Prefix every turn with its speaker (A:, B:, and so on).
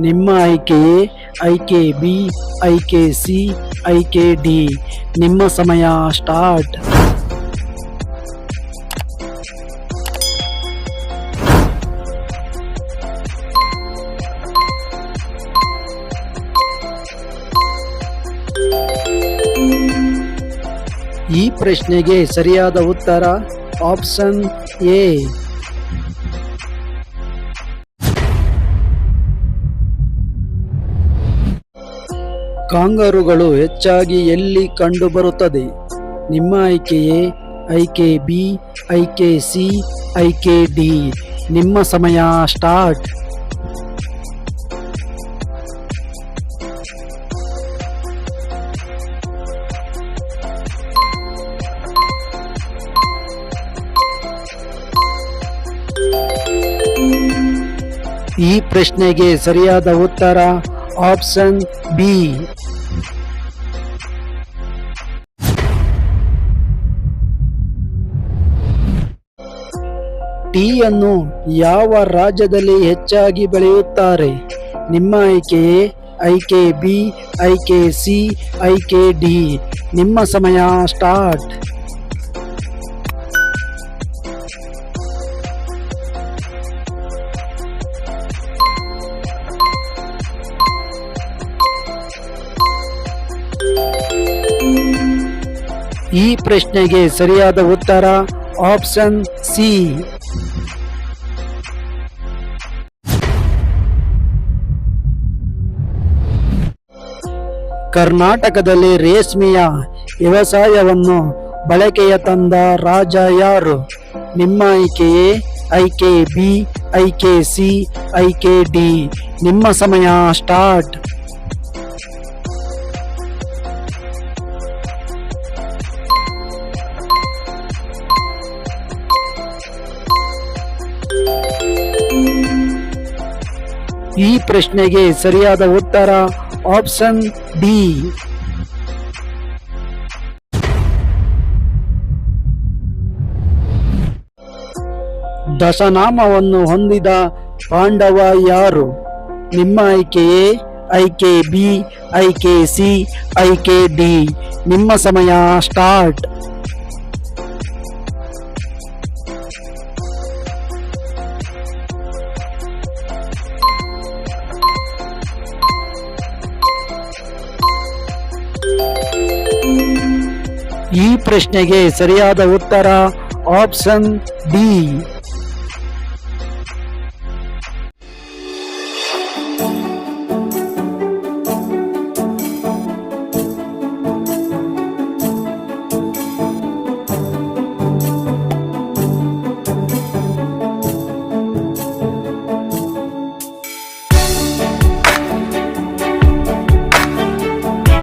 A: ನಿಮ್ಮ ಆಯ್ಕೆ ಬಿ ಆಯ್ಕೆ ಸಿ ಆಯ್ಕೆ ಡಿ. ನಿಮ್ಮ ಸಮಯ ಸ್ಟಾರ್ಟ್. ಈ ಪ್ರಶ್ನೆಗೆ ಸರಿಯಾದ ಉತ್ತರ ಆಪ್ಷನ್ ಎ. ಕಾಂಗರುಗಳು ಹೆಚ್ಚಾಗಿ ಎಲ್ಲಿ ಕಂಡುಬರುತ್ತದೆ? ನಿಮ್ಮ ಆಯ್ಕೆಯೇ? ಐಕೆ ಬಿ ಐಕೆ ಸಿ ಐಕೆ ಡಿ. ನಿಮ್ಮ ಸಮಯ ಸ್ಟಾರ್ಟ್. ಈ ಪ್ರಶ್ನೆಗೆ ಸರಿಯಾದ ಉತ್ತರ ಆಪ್ಷನ್ ಬಿ. ಟೀಯನ್ನು ಯಾವ ರಾಜ್ಯದಲ್ಲಿ ಹೆಚ್ಚಾಗಿ ಬೆಳೆಯುತ್ತಾರೆ? ನಿಮ್ಮ ಆಯ್ಕೆ ಐಕೆ ಬಿ ಐಕೆ ಸಿ ಐಕೆ ಡಿ. ನಿಮ್ಮ ಸಮಯ ಸ್ಟಾರ್ಟ್. ಈ ಪ್ರಶ್ನೆಗೆ ಸರಿಯಾದ ಉತ್ತರ ಆಪ್ಷನ್ ಸಿ. ಕರ್ನಾಟಕದಲ್ಲಿ ರೇಷ್ಮೆಯ ವ್ಯವಸಾಯವನ್ನು ಬಳಕೆಯ ತಂದ ರಾಜ ಯಾರು? ನಿಮ್ಮ ಆಯ್ಕೆಯೇ ಐಕೆ ಬಿ ಐಕೆ ಸಿ ಐಕೆ ಡಿ ನಿಮ್ಮ ಸಮಯ ಸ್ಟಾರ್ಟ್. ಈ ಪ್ರಶ್ನೆಗೆ ಸರಿಯಾದ ಉತ್ತರ ಆಪ್ಷನ್ ಡಿ. ದಶನಾಮವನ್ನು ಹೊಂದಿದ ಪಾಂಡವ ಯಾರು? ನಿಮ್ಮ ಆಯ್ಕೆಯೇ? ಐಕೆ ಬಿ ಐಕೆ ಸಿ ಐಕೆ ಡಿ. ನಿಮ್ಮ ಸಮಯ ಸ್ಟಾರ್ಟ್. ಈ ಪ್ರಶ್ನೆಗೆ ಸರಿಯಾದ ಉತ್ತರ ಆಪ್ಷನ್ ಡಿ.